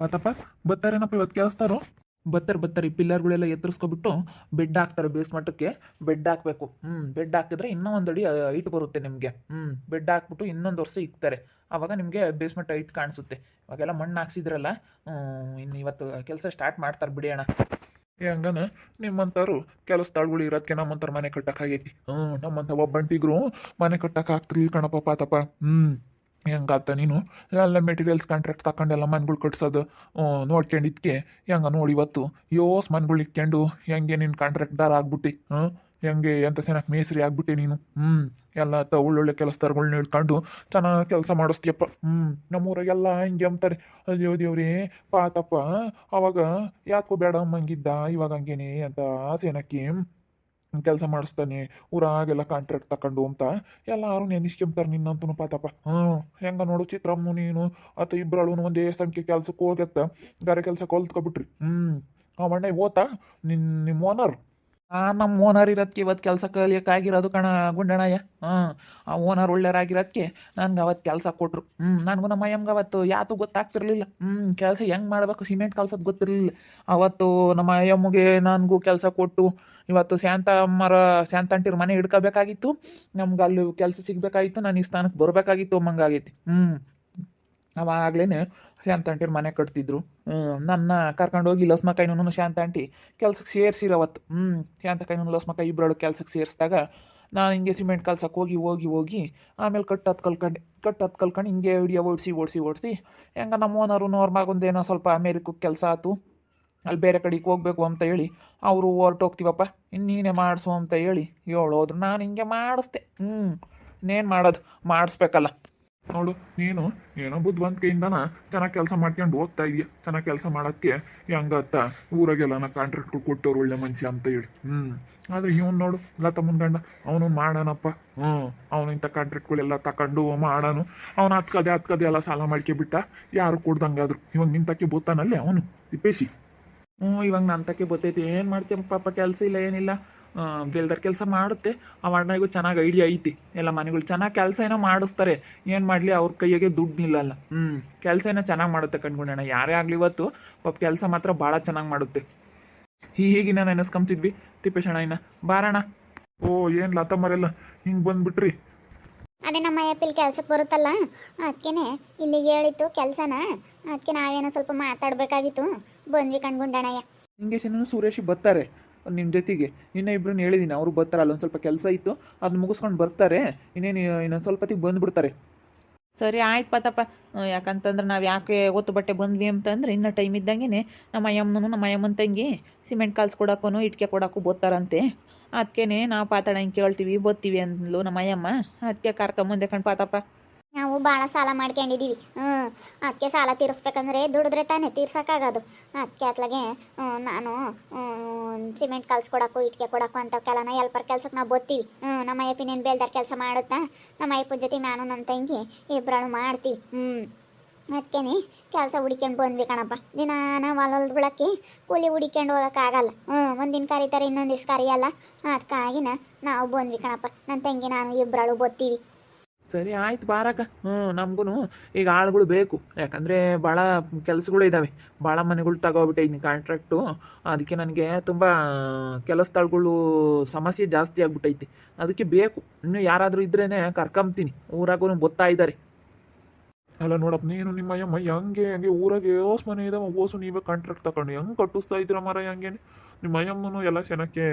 ಪಾತಪ್ಪ ಬತ್ತಾರೇನಪ್ಪ ಇವತ್ತು ಕೇಳಿಸ್ತಾರೋ? ಬತ್ತಾರೆ ಬತ್ತಾರೆ, ಈ ಪಿಲ್ಲರ್ಗಳೆಲ್ಲ ಎತ್ತರಿಸ್ಕೊಬಿಟ್ಟು ಬೆಡ್ ಹಾಕ್ತಾರೆ ಬೇಸ್ಮಟ್ಟಕ್ಕೆ ಬೆಡ್ ಹಾಕಬೇಕು. ಹ್ಞೂ ಬೆಡ್ ಹಾಕಿದ್ರೆ ಇನ್ನೂ ಒಂದು ಅಡಿ ಹೈಟ್ ಬರುತ್ತೆ ನಿಮಗೆ. ಹ್ಞೂ ಬೆಡ್ ಹಾಕ್ಬಿಟ್ಟು ಇನ್ನೊಂದು ವರ್ಷ ಇಕ್ತಾರೆ. ಆವಾಗ ನಿಮಗೆ ಬೇಸ್ಮೆಂಟ್ ಹೈಟ್ ಕಾಣಿಸುತ್ತೆ. ಇವಾಗೆಲ್ಲ ಮಣ್ಣು ಹಾಕ್ಸಿದ್ರಲ್ಲ ಇನ್ನು ಇವತ್ತು ಕೆಲಸ ಸ್ಟಾರ್ಟ್ ಮಾಡ್ತಾರೆ ಬಿಡಿ ಅಣ್ಣ. ಹಂಗನ, ನಿಮ್ಮಂಥವ್ರು ಕೆಲವು ಸ್ಥಳಗಳು ಇರೋದಕ್ಕೆ ನಮ್ಮಂಥವ್ರು ಮನೆ ಕಟ್ಟಕ್ಕಾಗೈತಿ. ಹ್ಞೂ ನಮ್ಮಂಥ ಒಬ್ಬಂಟಿಗ್ರು ಮನೆ ಕಟ್ಟಕ್ಕೆ ಕಣಪ್ಪ, ಪಾತಪ್ಪ. ಹ್ಞೂ ಹೆಂಗಾತ ನೀನು? ಎಲ್ಲ ಮೆಟೀರಿಯಲ್ಸ್ ಕಾಂಟ್ರಾಕ್ಟ್ ತಗೊಂಡೆಲ್ಲ ಮನ್ಗಳು ಕಟ್ಸೋದು ನೋಡ್ಕೊಂಡಿದ್ಕೆ. ಹೆಂಗ ನೋಡಿ ಇವತ್ತು? ಯೋಸ್ ಮನ್ಗಳು ಇಟ್ಕೊಂಡು ಹೆಂಗೆ ನೀನು ಕಾಂಟ್ರಾಕ್ಟ್ದಾರ ಆಗ್ಬಿಟ್ಟು ಹ್ಞೂ ಹೆಂಗೆ ಎಂಥ ಚೆನ್ನಾಗಿ ಮೇಸ್ರಿ ಆಗ್ಬಿಟ್ಟೆ ನೀನು? ಹ್ಞೂ ಎಲ್ಲ ತ ಒಳ್ಳೊಳ್ಳೆ ಕೆಲಸದಾರ್ಗಳ್ನ ಹಿಡ್ಕೊಂಡು ಚೆನ್ನಾಗಿ ಕೆಲಸ ಮಾಡಿಸ್ತೀಯಪ್ಪ. ಹ್ಞೂ ನಮ್ಮೂರಾಗೆಲ್ಲ ಹಿಂಗೆ ಅಂತಾರೆ ಅಯ್ಯೋ ದೇವ್ರೇ, ಪಾತಪ್ಪ ಅವಾಗ ಯಾಕೋ ಬೇಡ ಅಮ್ಮಂಗಿದ್ದ, ಇವಾಗ ಹಂಗೇನೆ ಅಂತ ಸೇನಕ್ಕಿ ಕೆಲಸ ಮಾಡಿಸ್ತಾನೆ, ಊರಾಗೆಲ್ಲ ಕಾಂಟ್ರಾಕ್ಟ್ ತಕೊಂಡು ಅಂತ. ಎಲ್ಲಾರು ನೆನಿಸ್ಕೊಂತಾರೆ ನಿನ್ನಂತೂ ಪಾತಪ್ಪ. ಹ್ಞೂ ಹೆಂಗ ನೋಡು ಚಿತ್ರಮ್ಮ ನೀನು, ಆತ ಇಬ್ಬರಳು ಒಂದೇ ಸಂಖ್ಯೆ ಕೆಲ್ಸಕ್ಕೆ ಹೋಗತ್ತ. ಗಾರೆ ಕೆಲ್ಸಕ್ಕೆ ಹೊಲ್ತ್ಕೊಬಿಟ್ರಿ. ಹ್ಞೂ ಆ ಅಣ್ಣ ಓತಾ? ನಿನ್ನ ನಿಮ್ಮ ಓನರ್ ಆ ನಮ್ಮ ಓನರ್ ಇರೋದಕ್ಕೆ ಇವತ್ತು ಕೆಲಸ ಕಲಿಯೋಕ್ಕಾಗಿರೋದು ಕಣ ಗುಂಡಣ್ಣಯ್ಯ. ಹಾಂ, ಆ ಓನರ್ ಒಳ್ಳೆಯರಾಗಿರೋದಕ್ಕೆ ನನ್ಗೆ ಅವತ್ತು ಕೆಲಸ ಕೊಟ್ಟರು ಹ್ಞೂ ನನಗೂ ನಮ್ಮ ಅಯ್ಯಮ್ಗೆ ಅವತ್ತು ಯಾತು ಗೊತ್ತಾಗ್ತಿರ್ಲಿಲ್ಲ. ಹ್ಞೂ ಕೆಲಸ ಹೆಂಗೆ ಮಾಡಬೇಕು, ಸಿಮೆಂಟ್ ಕಲ್ಸೋದು ಗೊತ್ತಿರಲಿಲ್ಲ. ಅವತ್ತು ನಮ್ಮ ಅಯ್ಯಮ್ಮಗೆ ನನಗೂ ಕೆಲಸ ಕೊಟ್ಟು ಇವತ್ತು ಶಾಂತಮ್ಮರ ಅಮ್ಮರ ಶಾಂತ ಅಂಟಿರ ಮನೆ ಹಿಡ್ಕೋಬೇಕಾಗಿತ್ತು. ನಮ್ಗೆ ಅಲ್ಲಿ ಕೆಲಸ ಸಿಗಬೇಕಾಗಿತ್ತು, ನಾನು ಈ ಸ್ಥಾನಕ್ಕೆ ಬರಬೇಕಾಗಿತ್ತು ಅಮ್ಮಂಗಾಗೈತಿ ಹ್ಞೂ ಅವಾಗಲೇ ಶಾಂತ ಆಂಟಿರ್ ಮನೆ ಕಟ್ತಿದ್ರು. ನನ್ನ ಕರ್ಕೊಂಡು ಹೋಗಿ ಲಸ್ಮಕಾಯಿನೂ ಶಾಂತ ಆಂಟಿ ಕೆಲ್ಸಕ್ಕೆ ಸೇರಿಸಿರವತ್ತು ಹ್ಞೂ ಶಾಂತ ಕಾಯಿನೂ ಲಸ್ಮಕಾಯಿ ಇಬ್ಬರಳು ಕೆಲ್ಸಕ್ಕೆ ಸೇರಿಸಿದಾಗ ನಾನು ಹಿಂಗೆ ಸಿಮೆಂಟ್ ಕಲ್ಸಕ್ಕೆ ಹೋಗಿ ಹೋಗಿ ಹೋಗಿ ಆಮೇಲೆ ಕಟ್ಟು ಹತ್ತು ಕಲ್ಕೊಂಡು ಕಟ್ಟು ಹತ್ತು ಕಲ್ಕೊಂಡು ಹಿಂಗೆ ವಿಡಿಯೋ ಓಡಿಸಿ ಓಡಿಸಿ ಓಡಿಸಿ ಹೆಂಗ ನಮ್ಮ ಓನರು ಅವ್ರ ಮಗಂದೇನೋ ಸ್ವಲ್ಪ ಅಮೇರಿಕಕ್ಕೆ ಕೆಲಸ ಆಯ್ತು ಅಲ್ಲಿ ಬೇರೆ ಕಡೆಗೆ ಹೋಗ್ಬೇಕು ಅಂತ ಹೇಳಿ ಅವರು ಹೊರ್ಟೋಗ್ತೀವಪ್ಪ ನೀನೇ ಮಾಡಿಸು ಅಂತ ಹೇಳಿ ಹೇಳೋದ್ರು. ನಾನು ಹಿಂಗೆ ಮಾಡಿಸ್ದೆ. ಹ್ಞೂ ಇನ್ನೇನು ಮಾಡೋದು? ಮಾಡಿಸ್ಬೇಕಲ್ಲ. ನೋಡು, ನೀನು ಏನೋ ಬುದ್ಧಿವಂತಿಕೆಯಿಂದನ ಚೆನ್ನಾಗಿ ಕೆಲಸ ಮಾಡ್ಕೊಂಡು ಹೋಗ್ತಾ ಇದೀಯ ಚೆನ್ನಾಗಿ ಕೆಲಸ ಮಾಡೋಕ್ಕೆ ಹೆಂಗತ್ತ ಊರಾಗೆಲ್ಲ ನಾ ಕಾಂಟ್ರಾಕ್ಟ್ಗಳು ಕೊಟ್ಟವ್ರು ಒಳ್ಳೆ ಮನುಷ್ಯ ಅಂತ ಹೇಳಿ. ಹ್ಞೂ ಆದರೆ ಇವನು ನೋಡು ಲತ ಮುಂದ್ಗಂಡ ಅವನು ಮಾಡೋಣಪ್ಪ ಹ್ಞೂ ಅವನು ಇಂಥ ಕಾಂಟ್ರಾಕ್ಟ್ಗಳೆಲ್ಲ ತಕೊಂಡು ಮಾಡೋನು. ಅವನು ಹತ್ಕದೆ ಹತ್ಕದೆ ಎಲ್ಲ ಸಾಲ ಮಾಡ್ಕೊಬಿಟ್ಟ ಯಾರು ಕೊಡ್ದಂಗಾದ್ರು. ಇವಾಗ ನಿಂತಕ್ಕೆ ಬೋತಾನಲ್ಲಿ ಅವನು ತಿಪ್ಪೇಶಿ ಹ್ಞೂ ಇವಾಗ ನನ್ನ ತಕ್ಕೆ ಏನು ಮಾಡ್ತೀಯ ಪಾಪ ಕೆಲಸ ಇಲ್ಲ, ಏನಿಲ್ಲ. ಬೆಲ್ದರ್ ಕೆಲಸ ಮಾಡುತ್ತೆ. ಆ ಅಣ್ಣಗೂ ಚೆನ್ನಾಗಿ ಐಡಿಯಾ ಐತಿ. ಎಲ್ಲ ಮನೆಗಳು ಚೆನ್ನಾಗಿ ಕೆಲಸ ಏನೋ ಮಾಡಿಸ್ತಾರೆ. ಏನು ಮಾಡಲಿ ಅವ್ರ ಕೈಯಾಗೆ ದುಡ್ಡು ನಿಲ್ಲಲ್ಲ. ಹ್ಞೂ ಕೆಲಸ ಏನೋ ಚೆನ್ನಾಗಿ ಮಾಡುತ್ತೆ ಕಣ್ಕೊಂಡಣ್ಣ ಯಾರೇ ಆಗಲಿ ಇವತ್ತು ಪಾಪ ಕೆಲಸ ಮಾತ್ರ ಭಾಳ ಚೆನ್ನಾಗಿ ಮಾಡುತ್ತೆ. ಹೀಗಿನ ನೆನೆಸ್ಕೊಂಬ್ತಿದ್ವಿ. ತಿಪ್ಪೇಶ್ ಅಣ್ಣ ಇನ್ನ. ಬಾರಣ್ಣ. ಓ ಏನು ಲತಮ್ಮರೆಲ್ಲ ಹಿಂಗೆ ಬಂದ್ಬಿಟ್ರಿ? ಅದೇ ನಮ್ಮ ಅಯ್ಯಪ್ಪಿಲ್ ಕೆಲ್ಸಕ್ಕೆ ಬರುತ್ತಲ್ಲ ಅದಕ್ಕೇನೆ ಇಲ್ಲಿಗೆ ಹೇಳಿತ್ತು ಕೆಲಸನ. ಅದಕ್ಕೆ ನಾವೇನೋ ಸ್ವಲ್ಪ ಮಾತಾಡಬೇಕಾಗಿತ್ತು. ಬಂದ್ವಿ ಕಂಡ್ಕೊಂಡಣ್ಣಯ್ಯ ಹಿಂಗೆ ಸುರೇಶ್ ಬರ್ತಾರೆ. ನಿಮ್ಮ ಜೊತೆಗೆ. ಇನ್ನೂ ಇಬ್ಬರನ್ನ ಹೇಳಿದ್ದೀನಿ ಅವರು ಬರ್ತಾರೆ, ಅಲ್ಲೊಂದು ಸ್ವಲ್ಪ ಕೆಲಸ ಇತ್ತು ಅದನ್ನ ಮುಗಿಸ್ಕೊಂಡು ಬರ್ತಾರೆ, ಇನ್ನೇನು ಇನ್ನೊಂದು ಸ್ವಲ್ಪ ಹೊತ್ತಿಗೆ ಬಂದುಬಿಡ್ತಾರೆ. ಸರಿ ಆಯ್ತು ಪಾತಪ್ಪ. ಯಾಕಂತಂದ್ರೆ ನಾವು ಯಾಕೆ ಒತ್ತು ಬಟ್ಟೆ ಬಂದ್ವಿ ಅಂತಂದ್ರೆ, ಇನ್ನೂ ಟೈಮ್ ಇದ್ದಂಗೆ ನಮ್ಮ ಅಯ್ಯಮ್ಮನೂ ನಮ್ಮ ಅಯ್ಯಮ್ಮನ ತಂಗಿ ಸಿಮೆಂಟ್ ಕಲ್ಸ್ಕೊಡಕ್ಕೂ ಇಟ್ಕೆ ಕೊಡಕ್ಕೂ ಬೋತಾರಂತೆ ಅದಕ್ಕೇ ನಾವು ಪಾತಾಡ ಹಿಂಗೆ ಕೇಳ್ತೀವಿ ಬತ್ತೀವಿ ಅಂದ್ಲು ನಮ್ಮ ಅಯ್ಯಮ್ಮ. ಅದಕ್ಕೆ ಕರ್ಕೊಂಬಂದೆ ಕಣ್ ಪಾತಪ್ಪ. ನಾವು ಭಾಳ ಸಾಲ ಮಾಡ್ಕೊಂಡಿದ್ದೀವಿ ಹ್ಞೂ ಅದಕ್ಕೆ ಸಾಲ ತೀರಿಸ್ಬೇಕಂದ್ರೆ ದುಡಿದ್ರೆ ತಾನೇ ತೀರ್ಸೋಕ್ಕಾಗೋದು. ಅದಕ್ಕೆ ಅತ್ಲಾಗೆ ನಾನು ಸಿಮೆಂಟ್ ಕಲ್ಸ್ಕೊಡಕ್ಕೂ, ಇಟ್ಕೆ ಕೊಡಕ್ಕೂ ಕೆಲನ ಎಲ್ಪರ್ ಕೆಲ್ಸಕ್ಕೆ ನಾವು ಬತ್ತೀವಿ. ಹ್ಞೂ ನಮ್ಮ ಅಯ್ಯಪ್ಪಿನೇನು ಬೇಲ್ದಾರ ಕೆಲಸ ಮಾಡುತ್ತಾ? ನಮ್ಮ ಅಯ್ಯಪ್ಪನ ಜೊತೆ ನಾನು ನನ್ನ ತಂಗಿ ಇಬ್ಬರನ್ನು ಮಾಡ್ತೀವಿ. ಹ್ಞೂ ಅದಕ್ಕೇನೆ ಕೆಲಸ ಹುಡಿಕೊಂಡು ಬಂದ್ವಿ ಕಣಪ್ಪ. ದಿನ ನಾವು ಹೊಲದ ಬಿಡಕ್ಕೆ ಕೂಲಿ ಹುಡಿಕೊಂಡು ಹೋಗೋಕ್ಕಾಗಲ್ಲ. ಹ್ಞೂ ಒಂದಿನ ಕರೀತಾರೆ, ಇನ್ನೊಂದು ದಿವ್ಸ ಕರಿಯಲ್ಲ. ಅದಕ್ಕಾಗಿನ ನಾವು ಬಂದ್ವಿ ಕಣಪ್ಪ. ನನ್ನ ತಂಗಿ, ನಾನು ಇಬ್ಬರಳು ಬತ್ತೀವಿ. ಸರಿ, ಆಯ್ತು ಬಾರಕ್ಕ. ಹ್ಞೂ ನಮಗೂ ಈಗ ಆಳುಗಳು ಬೇಕು. ಯಾಕಂದರೆ ಭಾಳ ಕೆಲಸಗಳು ಇದ್ದಾವೆ ಭಾಳ ಮನೆಗಳು ತಗೋಬಿಟ್ಟಿದ್ದೀನಿ ಕಾಂಟ್ರಾಕ್ಟು ಅದಕ್ಕೆ ನನಗೆ ತುಂಬ ಕೆಲಸದಳ್ಗಳು ಸಮಸ್ಯೆ ಜಾಸ್ತಿ ಆಗ್ಬಿಟ್ಟೈತಿ. ಅದಕ್ಕೆ ಬೇಕು. ಇನ್ನು ಯಾರಾದರೂ ಇದ್ರೇ ಕರ್ಕೊಂತೀನಿ ಊರಾಗೂ ಗೊತ್ತಾ ಇದ್ದಾರೆ ಅಲ್ಲ ನೋಡಪ್ಪ, ನೀನು ನಿಮ್ಮ ಅಯ್ಯಮ್ಮ ಹಂಗೆ ಹಂಗೆ ಊರಾಗೆ ಓಸ್ ಮನೆ ಇದಾವ ಓಸು ನೀವೇ ಕಾಂಟ್ರಾಕ್ಟ್ ತಗೊಂಡು ಹೆಂಗೆ ಕಟ್ಟಿಸ್ತಾ ಇದ್ದೀರ ಮರ ಹಂಗೇನೆ? ನಿಮ್ಮ ಅಯ್ಯಮ್ಮನು ಎಲ್ಲ ಚೆನ್ನಾಗಿ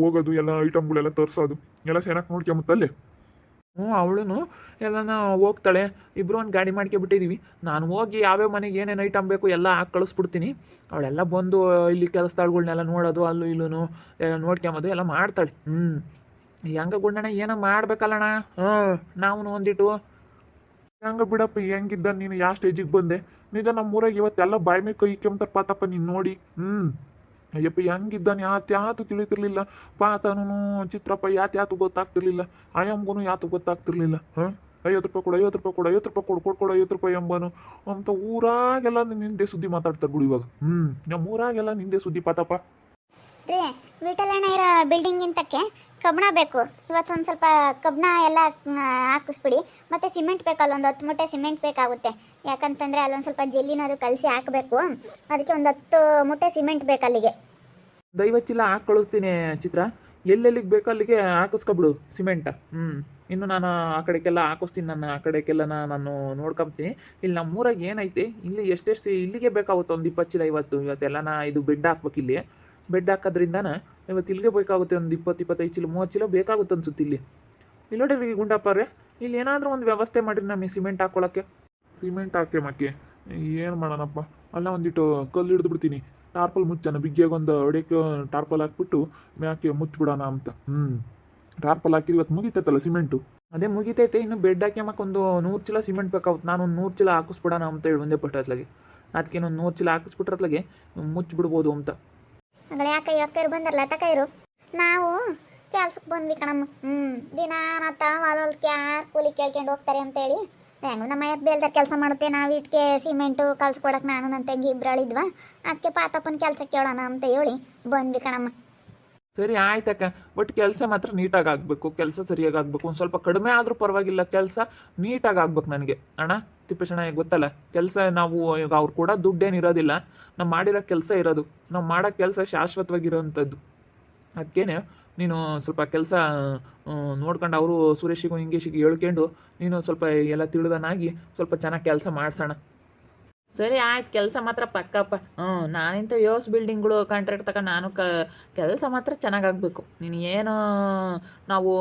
ಹೋಗೋದು, ಎಲ್ಲ ಐಟಮ್ಗಳೆಲ್ಲ ತರಿಸೋದು, ಎಲ್ಲ ಚೆನ್ನಾಗಿ ನೋಡ್ಕೊಂಬತ್ತಲ್ಲೇ? ಹ್ಞೂ ಅವಳು ಎಲ್ಲನ ಹೋಗ್ತಾಳೆ. ಇಬ್ಬರು ಒಂದು ಗಾಡಿ ಮಾಡ್ಕೊಬಿಟ್ಟಿದ್ದೀವಿ ನಾನು ಹೋಗಿ ಯಾವ್ಯಾವ ಮನೆಗೆ ಏನೇನು ಐಟಮ್ ಬೇಕು ಎಲ್ಲ ಹಾಕಿ ಕಳಿಸ್ಬಿಡ್ತೀನಿ. ಅವಳೆಲ್ಲ ಬಂದು ಇಲ್ಲಿ ಕೆಲಸದಾಳ್ಗಳ್ನೆಲ್ಲ ನೋಡೋದು, ಅಲ್ಲೂ ಇಲ್ಲೂ ನೋಡ್ಕೊಂಬೋದು, ಎಲ್ಲ ಮಾಡ್ತಾಳೆ. ಹ್ಞೂ ಹೆಂಗ ಗುಂಡಣ್ಣ ಏನೋ ಮಾಡ್ಬೇಕಲ್ಲಣ್ಣ? ಹ್ಞೂ ನಾವು ಒಂದಿಟ್ಟು. ಹೆಂಗೆ ಬಿಡಪ್ಪ ಹೆಂಗಿದ್ದ ನೀನು ಯಾವ ಸ್ಟೇಜಿಗೆ ಬಂದೆ? ನಿಜ ನಮ್ಮ ಊರಾಗ ಇವತ್ತೆಲ್ಲ ಬಾಯಿ ಮೇಲೆ ಕೈ ಕೆಮ್ತಾರ ಪಾತಪ್ಪ ನೀನು ನೋಡಿ. ಹ್ಞೂ ಅಯ್ಯಪ್ಪ, ಹೆಂಗಿದ್ದಾನೆ? ಯಾತ್ ಯಾತು ತಿಳಿತಿರ್ಲಿಲ್ಲ? ಪಾತನೂ ಚಿತ್ರಪ್ಪ ಯಾತ್ ಯಾತು ಗೊತ್ತಾಗ್ತಿರ್ಲಿಲ್ಲ. ಆಯಮ್ಗೂ ಯಾತು ಗೊತ್ತಾಗ್ತಿರ್ಲಿಲ್ಲ, ಹಾಂ? ಐವತ್ತು ರೂಪಾಯಿ ಕೊಡು, ಐವತ್ತು ರೂಪಾಯಿ ಕೊಡು, ಐವತ್ತು ರೂಪಾಯಿ ಕೊಡು ಕೊಡು ಐವತ್ತು ರೂಪಾಯಿ ಎಂಬನು. ಅಂತ ಊರಾಗೆಲ್ಲ ನಿಂದೆ ಸುದ್ದಿ ಮಾತಾಡ್ತಾರೆ ಬಿಡು ಇವಾಗ. ಹ್ಞೂ ನಮ್ಮ ಊರಾಗೆಲ್ಲ ನಿಂದೆ ಸುದ್ದಿ ಪಾತಪ್ಪ. ರೀ ವಿಠಲಣ್ಣ ಇರೋ ಬಿಲ್ಡಿಂಗ್ ಇಂತಕ್ಕೆ ಕಬ್ಬಣ ಬೇಕು. ಇವತ್ತು ಒಂದು ಸ್ವಲ್ಪ ಕಬ್ಬಣ ಎಲ್ಲ ಹಾಕಿಸ್ಬಿಡಿ. ಮತ್ತು ಸಿಮೆಂಟ್ ಬೇಕಲ್ಲ, ಒಂದು ಹತ್ತು ಮೂಟೆ ಸಿಮೆಂಟ್ ಬೇಕಾಗುತ್ತೆ. ಯಾಕಂತಂದರೆ ಅಲ್ಲೊಂದು ಸ್ವಲ್ಪ ಜೆಲ್ಲಿನಾದ್ರು ಕಲಸಿ ಹಾಕಬೇಕು. ಅದಕ್ಕೆ ಒಂದು ಹತ್ತು ಮೂಟೆ ಸಿಮೆಂಟ್ ಬೇಕು ಅಲ್ಲಿಗೆ. ಚೀಲ ಹಾಕಿ ಕಳಿಸ್ತೀನಿ ಚಿತ್ರ. ಎಲ್ಲೆಲ್ಲಿಗೆ ಬೇಕು ಅಲ್ಲಿಗೆ ಹಾಕಿಸ್ಕೊಬಿಡು ಸಿಮೆಂಟ್ ಹ್ಞೂ ಇನ್ನು ನಾನು ಆ ಕಡೆಗೆಲ್ಲ ಹಾಕಿಸ್ತೀನಿ. ನಾನು ಆ ಕಡೆಗೆಲ್ಲ ನಾನು ನೋಡ್ಕೊಂತೀನಿ. ಇಲ್ಲಿ ನಮ್ಮೂರಾಗ ಏನೈತಿ? ಇಲ್ಲಿ ಎಷ್ಟೆಷ್ಟು ಇಲ್ಲಿಗೆ ಬೇಕಾಗುತ್ತೆ ಒಂದು ಇಪ್ಪತ್ತು ಚೀಲ ಇವತ್ತು. ಇವತ್ತೆಲ್ಲ ನಾ ಇದು ಬೆಡ್ ಹಾಕ್ಬೇಕು ಇಲ್ಲಿ ಬೆಡ್ ಹಾಕೋದ್ರಿಂದನ ಇವತ್ತು ಇಲ್ಲಿಗೆ ಬೇಕಾಗುತ್ತೆ ಒಂದು ಇಪ್ಪತ್ತು ಇಪ್ಪತ್ತೈದು ಚೀಲ ಮೂವತ್ತು ಚೀಲ ಬೇಕಾಗುತ್ತೆ ಅನ್ಸುತ್ತೆ ಇಲ್ಲಿ. ಇಲ್ಲಿ ನೋಡ್ರಿ ಗುಂಡಪ್ಪರೇ ಇಲ್ಲಿ ಏನಾದರೂ ಒಂದು ವ್ಯವಸ್ಥೆ ಮಾಡಿರಿ ನಮಗೆ ಸಿಮೆಂಟ್ ಹಾಕೊಳ್ಳೋಕ್ಕೆ ಸಿಮೆಂಟ್ ಹಾಕಿ ಮಕ್ಕೆ ಏನು ಮಾಡೋಣಪ್ಪ? ಅಲ್ಲ ಒಂದಿಟ್ಟು ಕಲ್ಲು ಹಿಡಿದು ಬಿಡ್ತೀನಿ. ಟಾರ್ಪಲ್ ಮುಚ್ಚೋಣ ಬಿಗ್ಗೆಗೆ ಒಂದು ಅಡಿಕೆ ಟಾರ್ಪಲ್ ಹಾಕ್ಬಿಟ್ಟು ಮ್ಯಾಕೆ ಮುಚ್ಚಿಬಿಡೋಣ ಅಂತ. ಹ್ಞೂ ಟಾರ್ಪಲ್ ಹಾಕಿ ಇವತ್ತು ಮುಗಿತೈತಲ್ಲ ಸಿಮೆಂಟು? ಅದೇ ಮುಗಿತೈತೆ ಇನ್ನು ಬೆಡ್ ಹಾಕ್ಯಮಕ್ಕೆ ಒಂದು ನೂರು ಚೀಲ ಸಿಮೆಂಟ್ ಬೇಕಾಗುತ್ತೆ. ನಾನು ಒಂದು ನೂರು ಚೀಲ ಹಾಕಿಸ್ಬಿಡೋಣ ಅಂತ ಹೇಳಿ ಒಂದೇ ಪಟ್ಟು ಅತ್ಲಾಗೆ ಅದಕ್ಕೆ ಒಂದು ನೂರು ಚೀಲ ಹಾಕಿಸ್ಬಿಟ್ರತ್ಲಾಗೆ ಮುಚ್ಚಿಬಿಡ್ಬೋದು ಅಂತ. ಅಗಳ ಯಾಕೆ ಅಕ್ಕರು ಬಂದರಲ್ಲ ತಕೈರು ನಾವು ಕೆಲ್ಸಕ್ಕೆ ಬಂದ್ವಿ ಕಣಮ್ಮ. ಹ್ಞೂ ದಿನ ಮತ್ತ ಹೊಲಕ್ಕೆ ಯಾರು ಕೂಲಿ ಕೇಳ್ಕೊಂಡು ಹೋಗ್ತಾರೆ ಅಂತೇಳಿ. ಹೆಂಗು ನಮ್ಮ ಬೇಲ್ದಾರ ಕೆಲಸ ಮಾಡುತ್ತೆ, ನಾವು ಇಟ್ಕೆ, ಸಿಮೆಂಟು ಕಲ್ಸ್ಕೊಡಕ್ಕೆ ನಾನು ನನ್ನ ತಂಗಿ ಇಬ್ರಳಿದ್ವಾ. ಅದಕ್ಕೆ ಪಾತಪ್ಪನ ಕೆಲಸ ಕೇಳೋಣ ಅಂತ ಹೇಳಿ ಬಂದ್ವಿ ಕಣಮ್ಮ. ಸರಿ ಆಯ್ತಕ್ಕ ಬಟ್ ಕೆಲಸ ಮಾತ್ರ ನೀಟಾಗಿ ಆಗಬೇಕು, ಕೆಲಸ ಸರಿಯಾಗಿ ಆಗಬೇಕು. ಒಂದು ಸ್ವಲ್ಪ ಕಡಿಮೆ ಆದರೂ ಪರವಾಗಿಲ್ಲ, ಕೆಲಸ ನೀಟಾಗಿ ಆಗ್ಬೇಕು ನನಗೆ. ಅಣ್ಣ, ತಿಪ್ಪೇಶಣ್ಣ ಗೊತ್ತಲ್ಲ? ಕೆಲಸ ನಾವು ಈಗ ಅವ್ರು ಕೂಡ ದುಡ್ಡೇನು ಇರೋದಿಲ್ಲ. ನಾವು ಮಾಡಿರೋ ಕೆಲಸ ಇರೋದು. ನಾವು ಮಾಡೋ ಕೆಲಸ ಶಾಶ್ವತವಾಗಿರೋವಂಥದ್ದು ಅದಕ್ಕೇನೆ ನೀನು ಸ್ವಲ್ಪ ಕೆಲಸ ನೋಡ್ಕೊಂಡು ಅವರು ಸುರೇಶಿಗೂ ಹಿಂಗೇಶಿಗೆ ಹೇಳ್ಕೊಂಡು ನೀನು ಸ್ವಲ್ಪ ಎಲ್ಲ ತಿಳಿದನಾಗಿ ಸ್ವಲ್ಪ ಚೆನ್ನಾಗಿ ಕೆಲಸ ಮಾಡಿಸೋಣ. ಸರಿ ಆಯ್ತು, ಕೆಲಸ ಮಾತ್ರ ಪಕ್ಕಪ್ಪ ಹ್ಞೂ, ನಾನಿಂತ ಯೋಸ್ ಬಿಲ್ಡಿಂಗ್ಗಳು ಕಾಂಟ್ರಾಕ್ಟ್ ತಗೊಂಡು ನಾನು ಕ, ಕೆಲಸ ಮಾತ್ರ ಚೆನ್ನಾಗಾಗಬೇಕು ನೀನು ಏನು, ನಾವು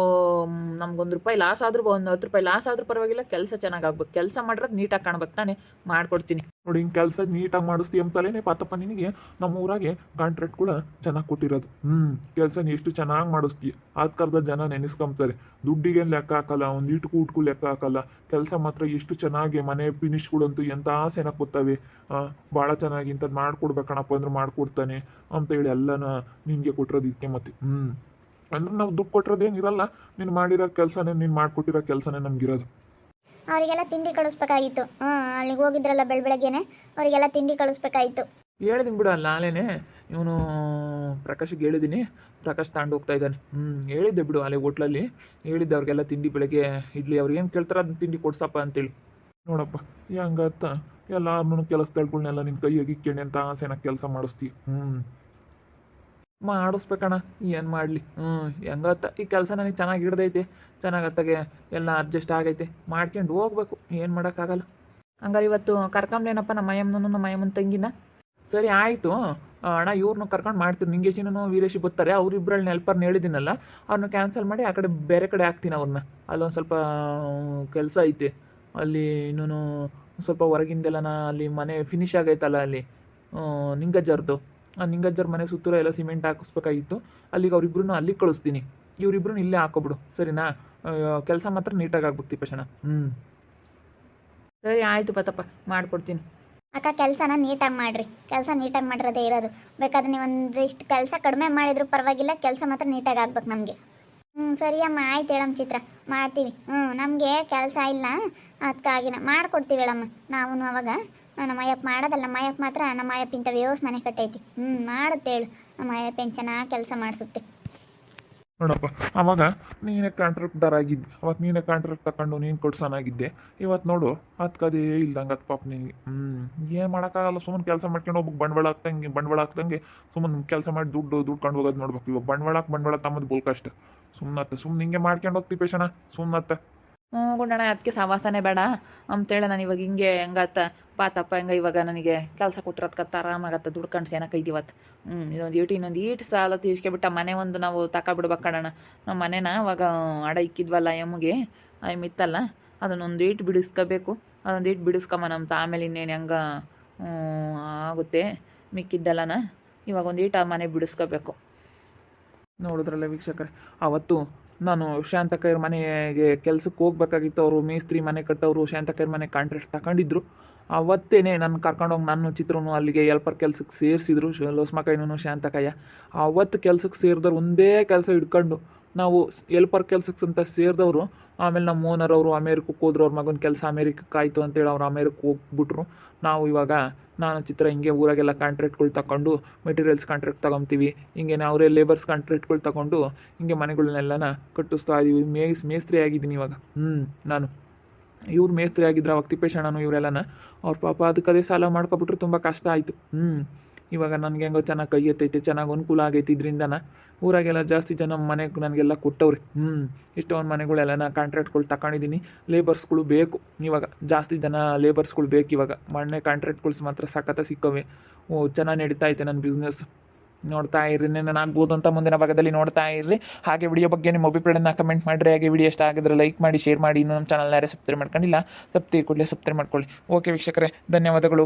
ನಮ್ಗೊಂದು ರೂಪಾಯಿ ಲಾಸ್ ಆದರೂ ಒಂದು ಹತ್ತು ರೂಪಾಯಿ ಲಾಸ್ ಆದರೂ ಪರವಾಗಿಲ್ಲ, ಕೆಲಸ ಚೆನ್ನಾಗಾಗ್ಬೇಕು ಕೆಲಸ ಮಾಡಿರೋದು ನೀಟಾಗಿ ಕಾಣ್ಬೇಕು, ತಾನೇ? ಮಾಡ್ಕೊಡ್ತೀನಿ. ನೋಡಿ, ಹಿಂಗೆ ಕೆಲಸ ನೀಟಾಗಿ ಮಾಡಿಸ್ತಿ ಅಂತಲೇ ಪಾತಪ್ಪ ನಿನಗೆ. ನಮ್ಮ ಊರಾಗೆ ಕಾಂಟ್ರಾಕ್ಟ್ ಕೂಡ ಚೆನ್ನಾಗಿ ಕೊಟ್ಟಿರೋದು. ಹ್ಞೂ ಕೆಲಸ ಎಷ್ಟು ಚೆನ್ನಾಗಿ ಮಾಡಿಸ್ತಿ. ಆದ ಜನ ನೆನೆಸ್ಕೊಂಬ್ತಾರೆ ದುಡ್ಡಿಗೇನು ಲೆಕ್ಕ ಹಾಕಲ್ಲ, ಒಂದು ಇಟ್ಟು ಕೂಟ್ಗೂ ಲೆಕ್ಕ ಹಾಕಲ್ಲ. ಕೆಲಸ ಮಾತ್ರ ಎಷ್ಟು ಚೆನ್ನಾಗಿ ಮನೆ ಫಿನಿಶ್ಗಳಂತೂ ಎಂಥ ಆಸೆನ ಕೊತ್ತವೆ ಭಾಳ ಚೆನ್ನಾಗಿ ಇಂಥದ್ದು ಮಾಡ್ಕೊಡ್ಬೇಕಣಪ್ಪ ಅಂದ್ರೆ ಮಾಡಿಕೊಡ್ತಾನೆ ಅಂತ ಹೇಳಿ ಎಲ್ಲನ ನಿನಗೆ ಕೊಟ್ಟಿರೋದು ಇದಕ್ಕೆ ಮತ್ತೆ. ಹ್ಞೂ ಅಂದ್ರೆ ನಾವು ದುಡ್ಡು ಕೊಟ್ಟಿರೋದೇನಿರಲ್ಲ ನೀನು ಮಾಡಿರೋ ಕೆಲಸನೇ, ನೀನು ಮಾಡಿಕೊಟ್ಟಿರೋ ಕೆಲಸನೇ ನಮ್ಗಿರೋದು. ಅವರಿಗೆಲ್ಲ ತಿಂಡಿ ಕಳಿಸ್ಬೇಕಾಗಿತ್ತು. ಹ್ಞೂ ಅಲ್ಲಿಗೆ ಹೋಗಿದ್ರಲ್ಲ ಬೆಳ ಬೆಳಗ್ಗೆನೆ ಅವರಿಗೆಲ್ಲ ತಿಂಡಿ ಕಳಿಸ್ಬೇಕಾಗಿತ್ತು. ಹೇಳಿದೀನಿ ಬಿಡು ಅಲ್ಲ ನಾಳೆನೆ. ಇವನು ಪ್ರಕಾಶಿಗೆ ಹೇಳಿದ್ದೀನಿ ಪ್ರಕಾಶ್ ತಗೊಂಡು ಹೋಗ್ತಾ ಇದ್ದಾನೆ. ಹ್ಞೂ ಹೇಳಿದ್ದೆ ಬಿಡು ಅಲ್ಲಿ ಹೋಟ್ಲಲ್ಲಿ. ಹೇಳಿದ್ದೆ ಅವ್ರಿಗೆಲ್ಲ ತಿಂಡಿ ಬೆಳಗ್ಗೆ ಇಡ್ಲಿ. ಅವ್ರಿಗೆ ಏನು ಕೇಳ್ತಾರೆ ಅದನ್ನ ತಿಂಡಿ ಕೊಡ್ಸಪ್ಪ ಅಂತೇಳಿ. ನೋಡಪ್ಪ, ಹೆಂಗತ್ತ? ಎಲ್ಲಾರ್ನು ಕೆಲಸದಳ್ಗಳ್ನೆಲ್ಲ ನಿನ್ನ ಕೈಯಾಗಿ ಕೇಳಿ ಅಂತ ಆಸೆನ ಕೆಲಸ ಮಾಡಿಸ್ತೀವಿ ಹ್ಞೂ ಮಾಡಿಸ್ಬೇಕಣ್ಣ ಏನು ಮಾಡಲಿ? ಹ್ಞೂ ಹೆಂಗತ್ತ ಈ ಕೆಲಸ ನನಗೆ ಚೆನ್ನಾಗಿ ಹಿಡ್ದೈತೆ ಚೆನ್ನಾಗತ್ತಾಗೆ ಎಲ್ಲ ಅಡ್ಜಸ್ಟ್ ಆಗೈತೆ. ಮಾಡ್ಕೊಂಡು ಹೋಗ್ಬೇಕು ಏನು ಮಾಡೋಕ್ಕಾಗಲ್ಲ. ಹಂಗಾರೆ ಇವತ್ತು ಕರ್ಕೊಂಬ್ಲೇನಪ್ಪ ನಮ್ಮ ಮಯಮ್ಮನೂ ನಮ್ಮ ಮಯಮ್ಮನ ತಂಗಿನ? ಸರಿ ಆಯಿತು. ಅಣ್ಣ ಇವ್ರನ್ನೂ ಕರ್ಕೊಂಡು ಮಾಡ್ತೀನಿ ನಿಂಗೇಶಿನೂ ವೀರೇಶಿ ಬರ್ತಾರೆ ಅವ್ರಿಬ್ರಲ್ಲಿ ನೆಲ್ಪರ್ನ ಹೇಳಿದ್ದೀನಲ್ಲ ಅವ್ರನ್ನ ಕ್ಯಾನ್ಸಲ್ ಮಾಡಿ ಆ ಕಡೆ ಬೇರೆ ಕಡೆ ಹಾಕ್ತೀನಿ ಅವ್ರನ್ನ ಅಲ್ಲೊಂದು ಸ್ವಲ್ಪ ಕೆಲಸ ಐತೆ. ಅಲ್ಲಿ ಇನ್ನೂ ಸ್ವಲ್ಪ ಹೊರಗಿಂದೆಲ್ಲ ಅಲ್ಲಿ ಮನೆ ಫಿನಿಶ್ ಆಗೈತಲ್ಲ ಅಲ್ಲಿ ನಿಂಗಜ್ಜರ್ದು. ನಿಂಗಜ್ಜರ್ ಮನೆ ಸುತ್ತಲೂ ಎಲ್ಲ ಸಿಮೆಂಟ್ ಹಾಕಿಸ್ಬೇಕಾಗಿತ್ತು. ಅಲ್ಲಿಗೆ ಅವ್ರಿಬ್ರು ಅಲ್ಲಿಗೆ ಕಳಿಸ್ತೀನಿ. ಇವರಿಬ್ರು ಇಲ್ಲೇ ಹಾಕೋಬಿಡು. ಸರಿನಾ? ಕೆಲಸ ಮಾತ್ರ ನೀಟಾಗಿ ಆಗ್ಬಿಡ್ತೀವಿ ಪಶಣ ಹ್ಞೂ ಸರಿ, ಆಯಿತು ಪತಪ್ಪ. ಮಾಡ್ಕೊಡ್ತೀನಿ. ಅಕ್ಕ, ಕೆಲಸನ ನೀಟಾಗಿ ಮಾಡ್ರಿ. ಕೆಲಸ ನೀಟಾಗಿ ಮಾಡಿರೋದೇ ಇರೋದು. ಬೇಕಾದ್ರೆ ನೀವು ಒಂದಿಷ್ಟು ಕೆಲಸ ಕಡಿಮೆ ಮಾಡಿದ್ರು ಪರವಾಗಿಲ್ಲ, ಕೆಲಸ ಮಾತ್ರ ನೀಟಾಗಿ ಆಗ್ಬೇಕು ನಮಗೆ. ಹ್ಞೂ ಸರಿ ಅಮ್ಮ. ಆಯ್ತು ಹೇಳಮ್ಮ ಚಿತ್ರ. ಮಾಡ್ತೀವಿ. ಹ್ಞೂ ನಮಗೆ ಕೆಲಸ ಇಲ್ಲ. ಅದಕ್ಕಾಗಿನ ಮಾಡ್ಕೊಡ್ತೀವಿ ಹೇಳಮ್ಮ. ನಾವು ಅವಾಗ. ನಮ್ಮ ಅಯ್ಯಪ್ಪ ಮಾಡೋದಲ್ಲ, ನಮ್ಮ ಅಯ್ಯಪ್ಪ ಮಾತ್ರ ನಮ್ಮ ಅಯ್ಯಪ್ಪ ಇಂಥ ವ್ಯವಸ್ಥೆ ಮನೆ ಕಟ್ಟೈತಿ. ಹ್ಞೂ ಮಾಡುತ್ತೆ ಹೇಳು. ನಮ್ಮ ಅಯ್ಯಪ್ಪ ಚೆನ್ನಾಗಿ ಕೆಲಸ ಮಾಡಿಸುತ್ತೆ. ನೋಡಪ್ಪ, ಅವಾಗ ನೀನೇ ಕಾಂಟ್ರಾಕ್ಟ್ದಾರ ಆಗಿದ್ದೆ. ಅವಾಗ ನೀನೇ ಕಾಂಟ್ರಾಕ್ಟ್ ತಗೊಂಡು ನೀನು ಕೊಡ್ಸೋನಾಗಿದ್ದೆ. ಇವತ್ತು ನೋಡು ಅದಕ್ಕದೇ ಇಲ್ದಂಗೆ ಅದು ಪಾಪ ನಿನಗೆ ಹ್ಞೂ ಏನು ಮಾಡೋಕ್ಕಾಗಲ್ಲ ಸುಮ್ಮನೆ ಕೆಲಸ ಮಾಡ್ಕೊಂಡು ಹೋಗ್ಬೇಕು. ಬಂಡವಾಳ ಹಾಕ್ದಂಗೆ ಬಂಡವಾಳ ಹಾಕ್ದಂಗೆ ಸುಮ್ಮನೆ ಕೆಲಸ ಮಾಡಿ ದುಡ್ಡು ದುಡ್ಕೊಂಡು ಹೋಗೋದು ನೋಡ್ಬೇಕು. ಇವಾಗ ಬಂಡವಾಳ ಬಂಡವಾಳ ತಮ್ಮದು ಬುಲ್ಕಷ್ಟು ಕಷ್ಟ. ಸುಮ್ಮನತ್ತೆ ಸುಮ್ಮನೆ ಹಿಂಗೆ ಮಾಡ್ಕೊಂಡು ಹೋಗ್ತಿ ಪೇಷಣ ಸುಮ್ಮನತ್ತೆ ಹ್ಞೂ ಗುಂಡಣ್ಣ ಅದಕ್ಕೆ ಸವಾಸನೇ ಬೇಡ. ಅಂತೇಳಿ ನಾನು ಇವಾಗ ಹಿಂಗೆ ಹೆಂಗತ್ತ ಪಾತಪ್ಪ ಹೆಂಗ ಇವಾಗ ನನಗೆ ಕೆಲಸ ಕೊಟ್ಟಿರೋದ್ಕತ್ತ ಆರಾಮಾಗತ್ತ ದುಡ್ಕೊಂಡು ಸೇನಕ್ಕೆ ಇವತ್ತು ಹ್ಞೂ ಇದೊಂದು ಈಟು, ಇನ್ನೊಂದು ಈಟು ಸಾಲ ತೀರ್ಸ್ಕೊಬಿಟ್ಟ ಮನೆ ಒಂದು ನಾವು ತಗೊಬಿಡ್ಬೇಕು ಕಣಣ್ಣ. ನಮ್ಮ ಮನೇನ ಅವಾಗ ಅಡ ಇಕ್ಕಿದ್ವಲ್ಲ ಎಮ್ಮಗೆ ಇತ್ತಲ್ಲ ಅದನ್ನೊಂದು ಈಟು ಬಿಡಿಸ್ಕೋಬೇಕು. ಅದೊಂದು ಈಟು ನಮ್ಮ ಆಮೇಲೆ ಇನ್ನೇನು ಹೆಂಗೆ ಆಗುತ್ತೆ ಮಿಕ್ಕಿದ್ದಲ್ಲನ. ಇವಾಗ ಒಂದು ಈಟು ಮನೆ ಬಿಡಿಸ್ಕೋಬೇಕು. ನೋಡಿದ್ರಲ್ಲ ವೀಕ್ಷಕರೇ, ಅವತ್ತು ನಾನು ಶಾಂತಕೈರ್ ಮನೆಗೆ ಕೆಲ್ಸಕ್ಕೆ ಹೋಗ್ಬೇಕಾಗಿತ್ತು, ಅವರು ಮೇಸ್ತ್ರಿ ಮನೆ ಕಟ್ಟೋರು, ಶಾಂತಕೈರ್ ಮನೆ ಕಾಂಟ್ರಾಕ್ಟ್ ತಗೊಂಡಿದ್ರು. ಅವತ್ತೇನೆ ನನ್ನ ಕರ್ಕೊಂಡೋಗಿ ನನ್ನ ಚಿತ್ರನು ಅಲ್ಲಿಗೆ ಎಲ್ಪರ್ ಕೆಲ್ಸಕ್ಕೆ ಸೇರಿಸಿದ್ರು ಲೋಸ್ಮಕೈನೂ ಶಾಂತಕಯ್ಯ. ಅವತ್ತು ಕೆಲ್ಸಕ್ಕೆ ಸೇರಿದವ್ರು ಒಂದೇ ಕೆಲಸ ಹಿಡ್ಕೊಂಡು, ನಾವು ಎಲ್ಪರ್ ಕೆಲ್ಸಕ್ಕೆ ಅಂತ ಸೇರಿದವರು, ಆಮೇಲೆ ನಮ್ಮ ಓನರ್ ಅವರು ಅಮೇರಿಕಕ್ಕೆ ಹೋದ್ರು, ಅವ್ರ ಮಗನ ಕೆಲಸ ಅಮೇರಿಕಕ್ಕೆ ಆಯಿತು ಅಂತೇಳಿ ಅವ್ರು ಅಮೇರಿಕಕ್ಕೆ ಹೋಗ್ಬಿಟ್ರು. ನಾವು ಇವಾಗ ನಾನು ಚಿತ್ರ ಹಿಂಗೆ ಊರಾಗೆಲ್ಲ ಕಾಂಟ್ರಾಕ್ಟ್ಗಳು ತಗೊಂಡು ಮೆಟೀರಿಯಲ್ಸ್ ಕಾಂಟ್ರಾಕ್ಟ್ ತಗೊತೀವಿ ಹಿಂಗೆ ಅವರೇ ಲೇಬರ್ಸ್ ಕಾಂಟ್ರಾಕ್ಟ್ಗಳು ತಗೊಂಡು ಹಿಂಗೆ ಮನೆಗಳನ್ನೆಲ್ಲನ ಕಟ್ಟಿಸ್ತಾ ಇದೀವಿ. ಮೇಸ್, ಮೇಸ್ತ್ರಿ ಆಗಿದ್ದೀನಿ ಇವಾಗ. ಹ್ಞೂ ನಾನು. ಇವ್ರು ಮೇಸ್ತ್ರಿ ಆಗಿದ್ರು ಅವಾಗ ತಿಪ್ಪೇಶಣ್ಣನು ಇವರೆಲ್ಲನ, ಅವ್ರ ಪಾಪ ಅದಕ್ಕದೇ ಸಾಲ ಮಾಡ್ಕೊಬಿಟ್ರೆ ತುಂಬ ಕಷ್ಟ ಆಯಿತು. ಹ್ಞೂ ಇವಾಗ ನನಗೆ ಹೆಂಗೋ ಚೆನ್ನಾಗಿ ಕೈ ಎತ್ತೈತೆ ಚೆನ್ನಾಗಿ ಅನುಕೂಲ ಆಗೈತೆ ಇದರಿಂದನ ಊರಾಗೆಲ್ಲ ಜಾಸ್ತಿ ಜನ ಮನೆಗೆ ನನಗೆಲ್ಲ ಕೊಟ್ಟವ್ರಿ. ಹ್ಞೂ ಇಷ್ಟೊಂದು ಮನೆಗಳೆಲ್ಲ ನಾನು ಕಾಂಟ್ರಾಕ್ಟ್ಗಳು ತಗೊಂಡಿದ್ದೀನಿ ಲೇಬರ್ಸ್ಗಳು ಬೇಕು ಇವಾಗ, ಜಾಸ್ತಿ ಜನ ಲೇಬರ್ಸ್ಗಳು ಬೇಕು ಇವಾಗ. ಮೊನ್ನೆ ಕಾಂಟ್ರಾಕ್ಟ್ಗಳು ಮಾತ್ರ ಸಖತ್ತ ಸಿಕ್ಕವೆ. ಓ, ಚೆನ್ನಾಗಿ ನಡೀತಾ ಐತೆ ನನ್ನ ಬಿಸ್ನೆಸ್ ನೋಡ್ತಾ ಇರಿ ನಾನು ಆಗ್ಬೋದು ಅಂತ ಮುಂದಿನ ಭಾಗದಲ್ಲಿ ನೋಡ್ತಾ ಇರ್ರಿ. ಹಾಗೆ ವಿಡಿಯೋ ಬಗ್ಗೆ ನಿಮ್ಮ ಅಭಿಪ್ರಾಯನ ಕಮೆಂಟ್ ಮಾಡಿರಿ. ಹಾಗೆ ವಿಡಿಯೋ ಇಷ್ಟ ಆಗಿದ್ರೆ ಲೈಕ್ ಮಾಡಿ ಶೇರ್ ಮಾಡಿ. ಇನ್ನೂ ನಮ್ಮ ಚಾನಲ್ನ ಯಾರೇ ಸಬ್ಸ್ಕ್ರೈಬ್ ಮಾಡ್ಕೊಂಡಿಲ್ಲ ತಪ್ತಿ ಕೂಡಲೇ ಸಬ್ಸ್ಕ್ರೈಬ್ ಮಾಡ್ಕೊಳ್ಳಿ. ಓಕೆ ವೀಕ್ಷಕರೇ, ಧನ್ಯವಾದಗಳು.